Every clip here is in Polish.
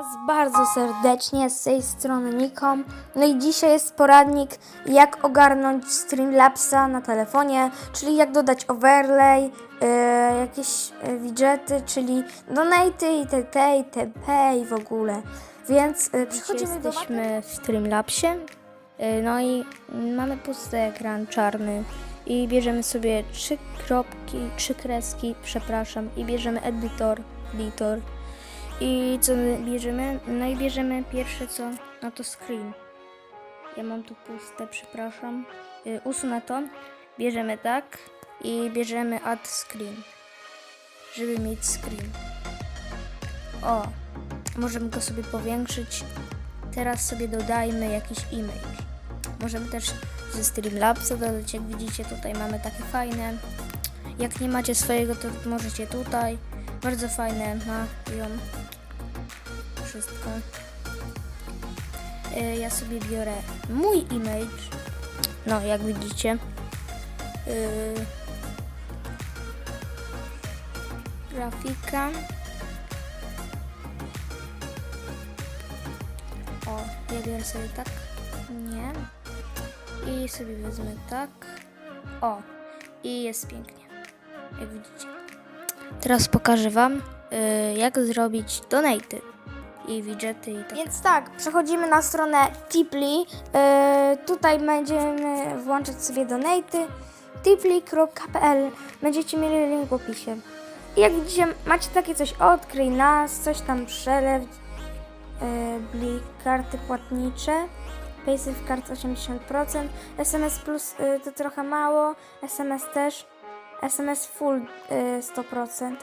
Was bardzo serdecznie z tej strony Nikom. No i dzisiaj jest poradnik jak ogarnąć Streamlabsa na telefonie, czyli jak dodać overlay, e, jakieś e, widgety, czyli donaty itd. itp. i w ogóle. Więc e, przechodzimy do Jesteśmy w Streamlabsie. Y, No i mamy pusty ekran czarny i bierzemy sobie trzy kropki, trzy kreski, przepraszam, i bierzemy edytor, editor. I co my bierzemy? No i bierzemy pierwsze co, no to screen. Ja mam tu puste, przepraszam. Usunę to, bierzemy tak i bierzemy add screen, żeby mieć screen. O, możemy go sobie powiększyć. Teraz sobie dodajmy jakiś image. Możemy też ze Streamlabsa dodać, jak widzicie tutaj mamy takie fajne. Jak nie macie swojego, to możecie tutaj. Bardzo fajne mają wszystko. Y, Ja sobie biorę mój image. No, jak widzicie. Y, Grafika. O, ja biorę sobie tak. Nie. I sobie wezmę tak. O, i jest pięknie. Jak widzicie. Teraz pokażę Wam, y, jak zrobić donaty i widgety i tak. Więc tak, przechodzimy na stronę Tipli. E, tutaj będziemy włączać sobie donaty. tipli.pl Będziecie mieli link w opisie. I jak widzicie, macie takie coś odkryj nas, coś tam przelew, e, blik, karty płatnicze. Paysafe kart 80%, SMS plus e, to trochę mało, SMS też, SMS full e, 100%.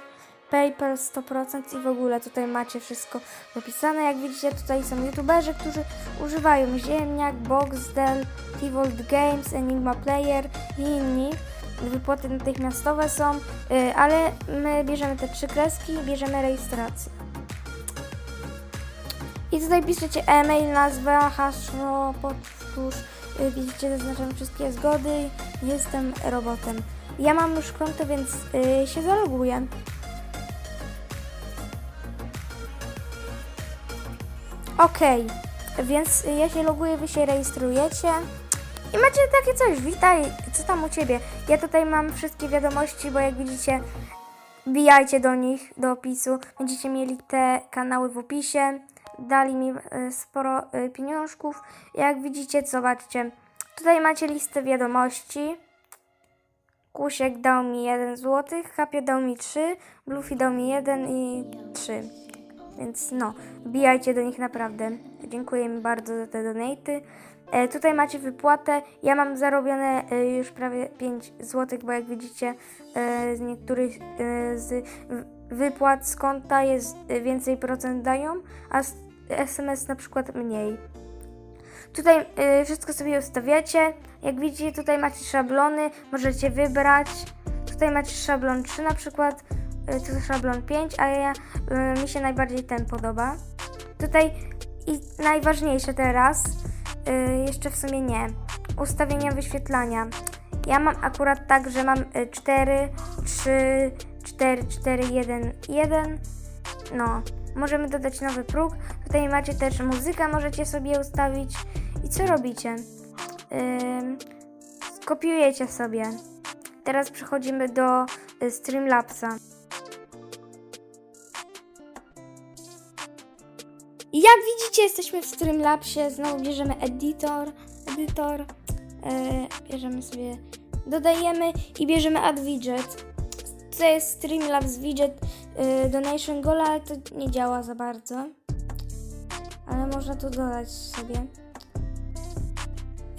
PayPal 100% i w ogóle tutaj macie wszystko opisane. Jak widzicie, tutaj są youtuberzy, którzy używają Ziemniak, Boxdel, T-Volt Games, Enigma Player i inni. Wypłaty natychmiastowe są, y, ale my bierzemy te trzy kreski bierzemy rejestrację. I tutaj piszecie e-mail, nazwa, hasło, powtórz. Y, Widzicie, zaznaczam wszystkie zgody. Jestem robotem. Ja mam już konto, więc y, się zaloguję. Okej, więc ja się loguję, wy się rejestrujecie i macie takie coś, witaj, co tam u Ciebie? Ja tutaj mam wszystkie wiadomości, bo jak widzicie, wbijajcie do nich, do opisu, będziecie mieli te kanały w opisie, dali mi e, sporo e, pieniążków, jak widzicie, zobaczcie, tutaj macie listę wiadomości, Kusiek dał mi 1 zł, Kapie dał mi 3, Bluffy dał mi 1 i 3. Więc no, wbijajcie do nich naprawdę. Dziękuję mi bardzo za te donaty. E, tutaj macie wypłatę. Ja mam zarobione e, już prawie 5 zł, bo jak widzicie e, z niektórych e, z wypłat z konta jest e, więcej procent dają, a z SMS na przykład mniej. Tutaj y, wszystko sobie ustawiacie. Jak widzicie, tutaj macie szablony, możecie wybrać. Tutaj macie szablon 3 na przykład, y, tu szablon 5, a ja, y, mi się najbardziej ten podoba. Tutaj i najważniejsze teraz, y, jeszcze w sumie nie, ustawienia wyświetlania. Ja mam akurat tak, że mam y, 4, 3, 4, 4, 1, 1. No, możemy dodać nowy próg. Tutaj macie też muzykę, możecie sobie ustawić. I co robicie? Ym, skopiujecie sobie. Teraz przechodzimy do y, Streamlabsa. Jak widzicie, jesteśmy w Streamlabsie. Znowu bierzemy editor, edytor, yy, bierzemy sobie, dodajemy i bierzemy add widget. To jest Streamlabs widget yy, donation goal, ale to nie działa za bardzo. Ale można to dodać sobie.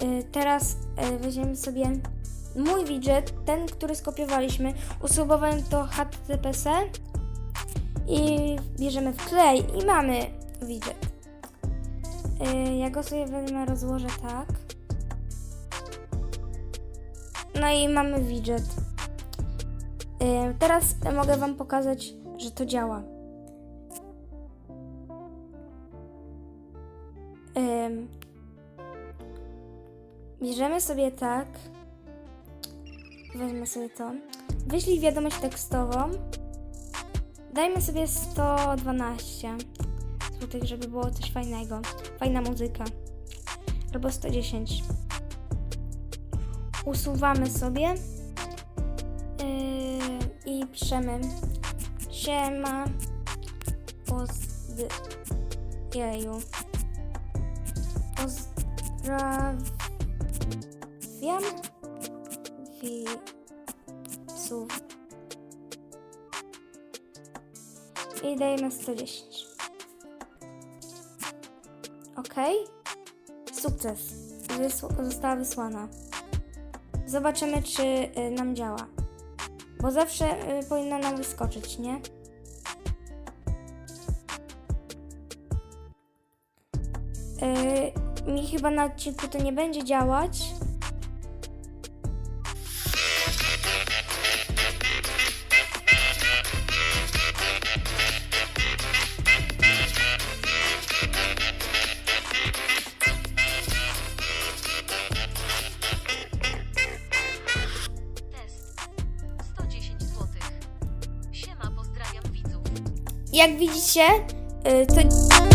Yy, teraz yy, weźmiemy sobie mój widget, ten, który skopiowaliśmy, usuwowałem to HTTPS i bierzemy wklej i mamy widget. Yy, ja go sobie wezmę, rozłożę tak. No i mamy widget. Teraz mogę Wam pokazać, że to działa. Bierzemy sobie tak. Weźmy sobie to. Wyślij wiadomość tekstową. Dajmy sobie 112 złotych, żeby było coś fajnego. Fajna muzyka. Albo 110. Usuwamy sobie. Yy, I piszemy Siema Pozdrawiam Pozdrawiam widzów. I dajemy 110 ok sukces. Wysł- została wysłana. Zobaczymy czy y, nam działa. Bo zawsze y, powinna nam wyskoczyć nie? Y, mi chyba na odcinku to nie będzie działać Test. 110 zł. Siema, pozdrawiam widzów. jak widzicie, y, to